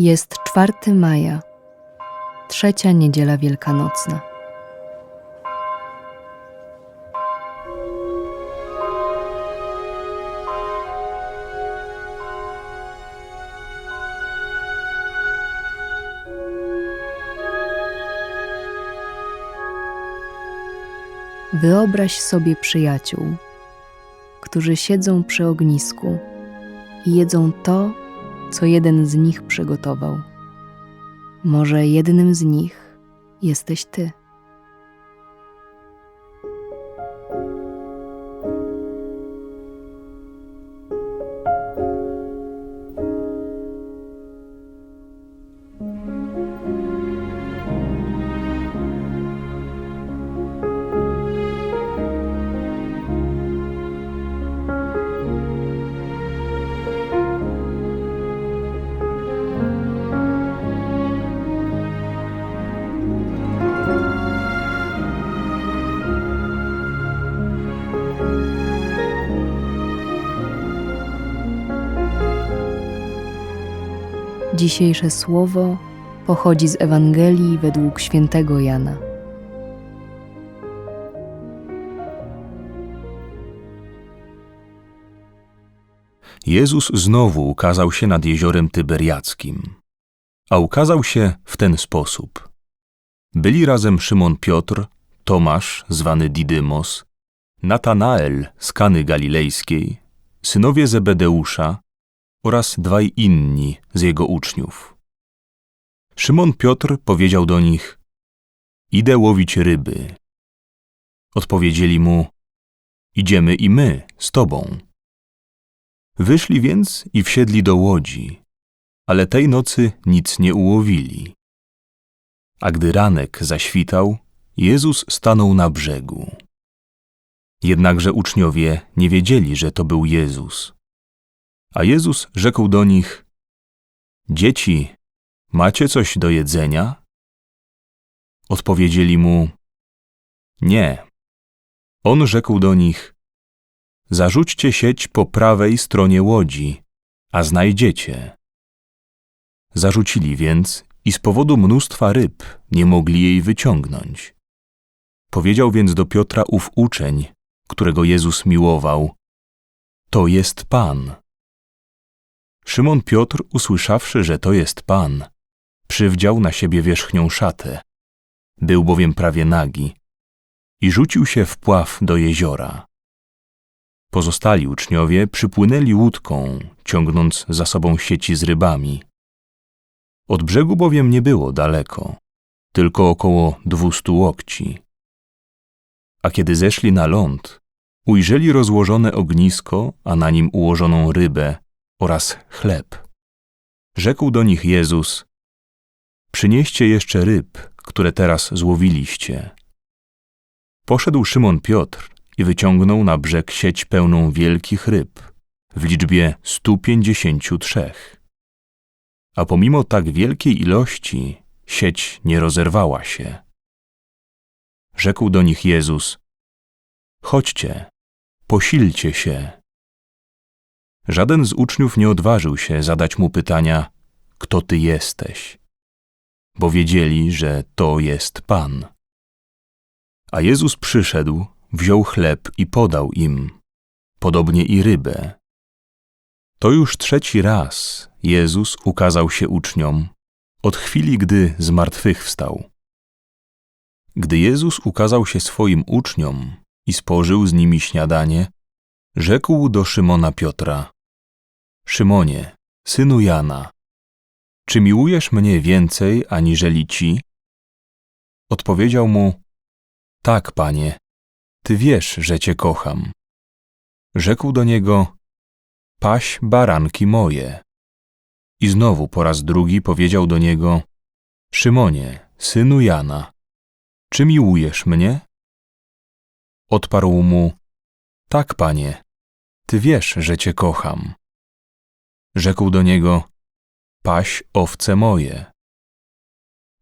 Jest 4 maja, trzecia niedziela wielkanocna. Wyobraź sobie przyjaciół, którzy siedzą przy ognisku i jedzą to, co jeden z nich przygotował. Może jednym z nich jesteś ty. Dzisiejsze słowo pochodzi z Ewangelii według świętego Jana. Jezus znowu ukazał się nad jeziorem Tyberiackim. A ukazał się w ten sposób. Byli razem Szymon Piotr, Tomasz, zwany Didymos, Natanael z Kany Galilejskiej, synowie Zebedeusza oraz dwaj inni z jego uczniów. Szymon Piotr powiedział do nich: Idę łowić ryby. Odpowiedzieli mu: Idziemy i my z tobą. Wyszli więc i wsiedli do łodzi, ale tej nocy nic nie ułowili. A gdy ranek zaświtał, Jezus stanął na brzegu. Jednakże uczniowie nie wiedzieli, że to był Jezus. A Jezus rzekł do nich: Dzieci, macie coś do jedzenia? Odpowiedzieli mu: Nie. On rzekł do nich: Zarzućcie sieć po prawej stronie łodzi, a znajdziecie. Zarzucili więc i z powodu mnóstwa ryb nie mogli jej wyciągnąć. Powiedział więc do Piotra ów uczeń, którego Jezus miłował: To jest Pan. Szymon Piotr, usłyszawszy, że to jest Pan, przywdział na siebie wierzchnią szatę. Był bowiem prawie nagi i rzucił się w pław do jeziora. Pozostali uczniowie przypłynęli łódką, ciągnąc za sobą sieci z rybami. Od brzegu bowiem nie było daleko, tylko około dwustu łokci. A kiedy zeszli na ląd, ujrzeli rozłożone ognisko, a na nim ułożoną rybę oraz chleb. Rzekł do nich Jezus: Przynieście jeszcze ryb, które teraz złowiliście. Poszedł Szymon Piotr i wyciągnął na brzeg sieć pełną wielkich ryb w liczbie stu pięćdziesięciu trzech. A pomimo tak wielkiej ilości sieć nie rozerwała się. Rzekł do nich Jezus: Chodźcie, posilcie się. Żaden z uczniów nie odważył się zadać mu pytania: Kto ty jesteś? Bo wiedzieli, że to jest Pan. A Jezus przyszedł, wziął chleb i podał im, podobnie i rybę. To już trzeci raz Jezus ukazał się uczniom od chwili, gdy zmartwychwstał. Gdy Jezus ukazał się swoim uczniom i spożył z nimi śniadanie, rzekł do Szymona Piotra: Szymonie, synu Jana, czy miłujesz mnie więcej aniżeli ci? Odpowiedział mu: Tak, panie, ty wiesz, że cię kocham. Rzekł do niego: Paś baranki moje. I znowu po raz drugi powiedział do niego: Szymonie, synu Jana, czy miłujesz mnie? Odparł mu: Tak, panie, ty wiesz, że cię kocham. Rzekł do niego: Paś owce moje.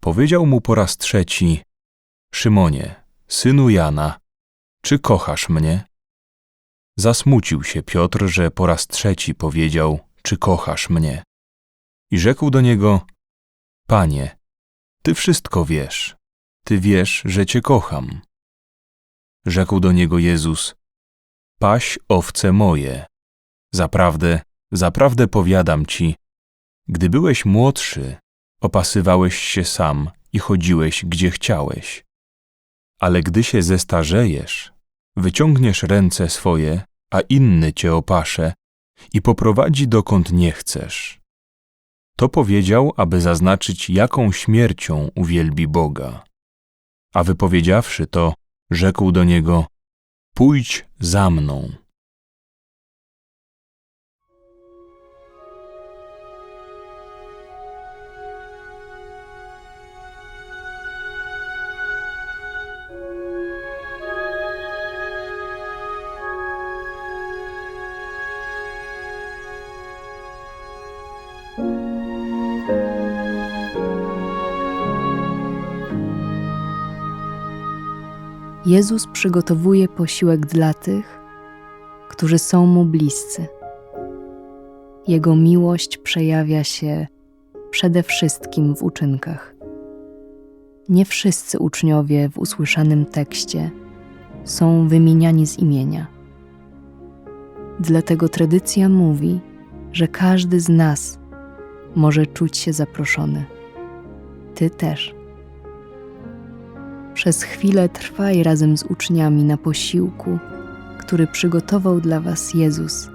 Powiedział mu po raz trzeci: Szymonie, synu Jana, czy kochasz mnie? Zasmucił się Piotr, że po raz trzeci powiedział: Czy kochasz mnie? I rzekł do niego: Panie, ty wszystko wiesz. Ty wiesz, że cię kocham. Rzekł do niego Jezus: Paś owce moje. Zaprawdę, zaprawdę powiadam ci, gdy byłeś młodszy, opasywałeś się sam i chodziłeś gdzie chciałeś. Ale gdy się zestarzejesz, wyciągniesz ręce swoje, a inny cię opasze i poprowadzi dokąd nie chcesz. To powiedział, aby zaznaczyć, jaką śmiercią uwielbi Boga. A wypowiedziawszy to, rzekł do niego: Pójdź za mną. Jezus przygotowuje posiłek dla tych, którzy są mu bliscy. Jego miłość przejawia się przede wszystkim w uczynkach. Nie wszyscy uczniowie w usłyszanym tekście są wymieniani z imienia. Dlatego tradycja mówi, że każdy z nas może czuć się zaproszony. Ty też. Przez chwilę trwaj razem z uczniami na posiłku, który przygotował dla Was Jezus.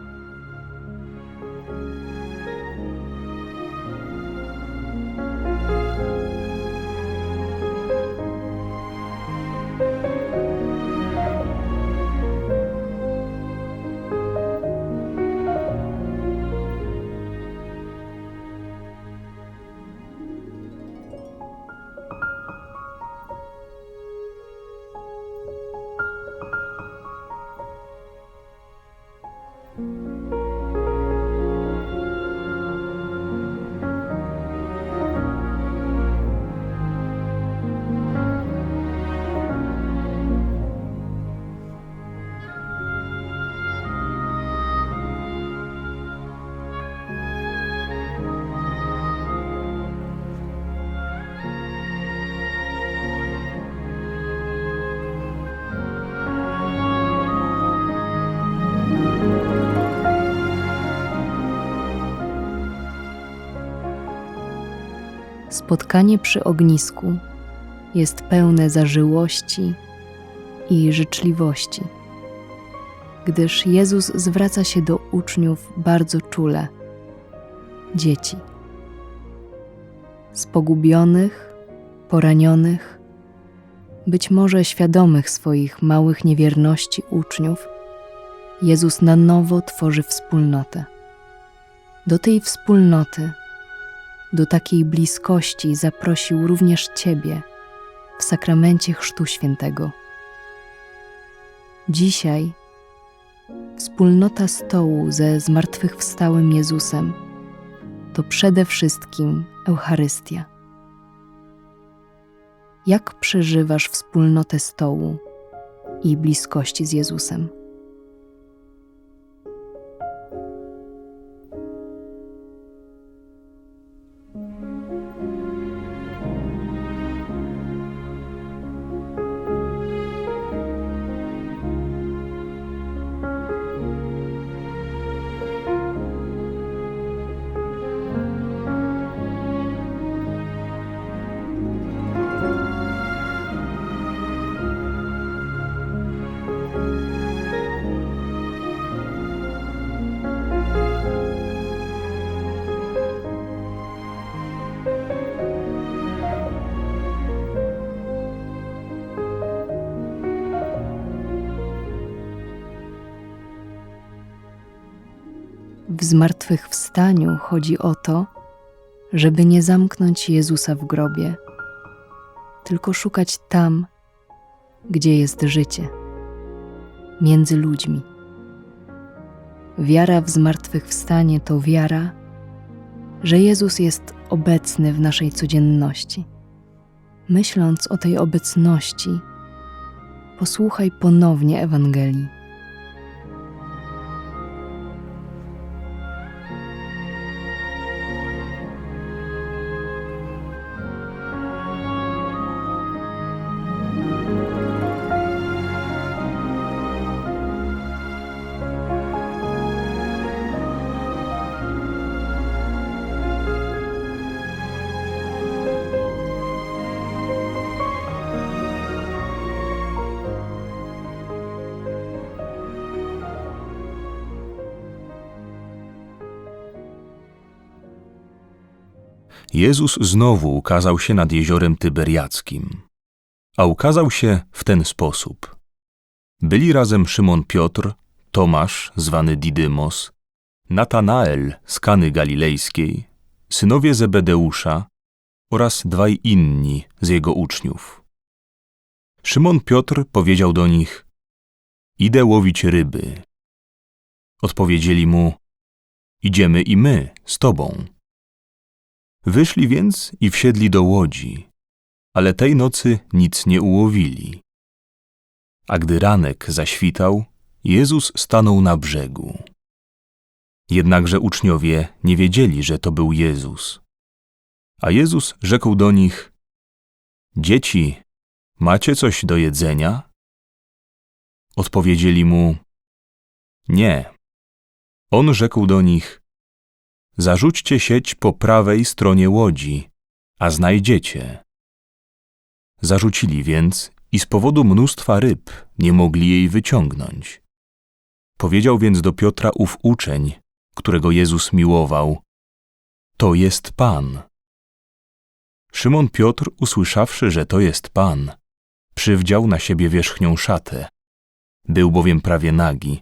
Spotkanie przy ognisku jest pełne zażyłości i życzliwości, gdyż Jezus zwraca się do uczniów bardzo czule dzieci. Spogubionych, poranionych, być może świadomych swoich małych niewierności uczniów, Jezus na nowo tworzy wspólnotę. Do tej wspólnoty do takiej bliskości zaprosił również Ciebie w sakramencie Chrztu Świętego. Dzisiaj wspólnota stołu ze zmartwychwstałym Jezusem to przede wszystkim Eucharystia. Jak przeżywasz wspólnotę stołu i bliskości z Jezusem? W zmartwychwstaniu chodzi o to, żeby nie zamknąć Jezusa w grobie, tylko szukać tam, gdzie jest życie, między ludźmi. Wiara w zmartwychwstanie to wiara, że Jezus jest obecny w naszej codzienności. Myśląc o tej obecności, posłuchaj ponownie Ewangelii. Jezus znowu ukazał się nad jeziorem Tyberiackim. A ukazał się w ten sposób. Byli razem Szymon Piotr, Tomasz, zwany Didymos, Natanael z Kany Galilejskiej, synowie Zebedeusza oraz dwaj inni z jego uczniów. Szymon Piotr powiedział do nich: Idę łowić ryby. Odpowiedzieli mu: Idziemy i my z tobą. Wyszli więc i wsiedli do łodzi, ale tej nocy nic nie ułowili. A gdy ranek zaświtał, Jezus stanął na brzegu. Jednakże uczniowie nie wiedzieli, że to był Jezus. A Jezus rzekł do nich: Dzieci, macie coś do jedzenia? Odpowiedzieli mu: Nie. On rzekł do nich: Zarzućcie sieć po prawej stronie łodzi, a znajdziecie. Zarzucili więc i z powodu mnóstwa ryb nie mogli jej wyciągnąć. Powiedział więc do Piotra ów uczeń, którego Jezus miłował: To jest Pan. Szymon Piotr, usłyszawszy, że to jest Pan, przywdział na siebie wierzchnią szatę. Był bowiem prawie nagi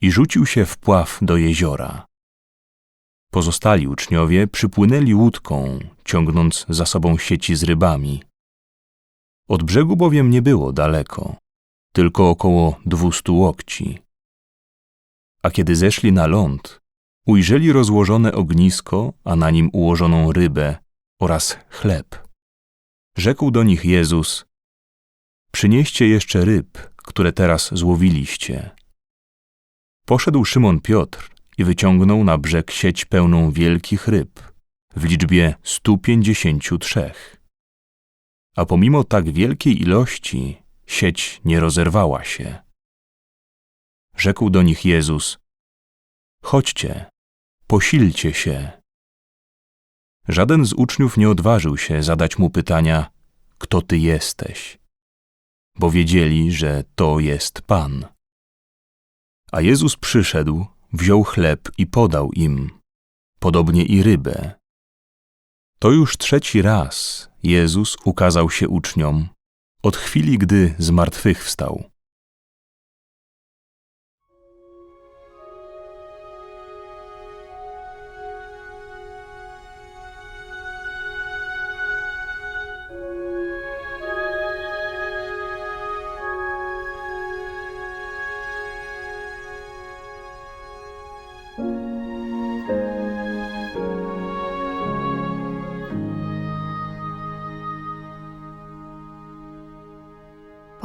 i rzucił się w pław do jeziora. Pozostali uczniowie przypłynęli łódką, ciągnąc za sobą sieci z rybami. Od brzegu bowiem nie było daleko, tylko około dwustu łokci. A kiedy zeszli na ląd, ujrzeli rozłożone ognisko, a na nim ułożoną rybę oraz chleb. Rzekł do nich Jezus: Przynieście jeszcze ryb, które teraz złowiliście. Poszedł Szymon Piotr i wyciągnął na brzeg sieć pełną wielkich ryb, w liczbie stu pięćdziesięciu trzech. A pomimo tak wielkiej ilości, sieć nie rozerwała się. Rzekł do nich Jezus: Chodźcie, posilcie się. Żaden z uczniów nie odważył się zadać mu pytania: Kto ty jesteś? Bo wiedzieli, że to jest Pan. A Jezus przyszedł, wziął chleb i podał im, podobnie i rybę. To już trzeci raz Jezus ukazał się uczniom od chwili, gdy zmartwychwstał.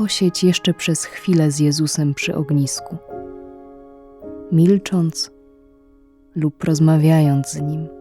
Posiedź jeszcze przez chwilę z Jezusem przy ognisku, milcząc lub rozmawiając z Nim.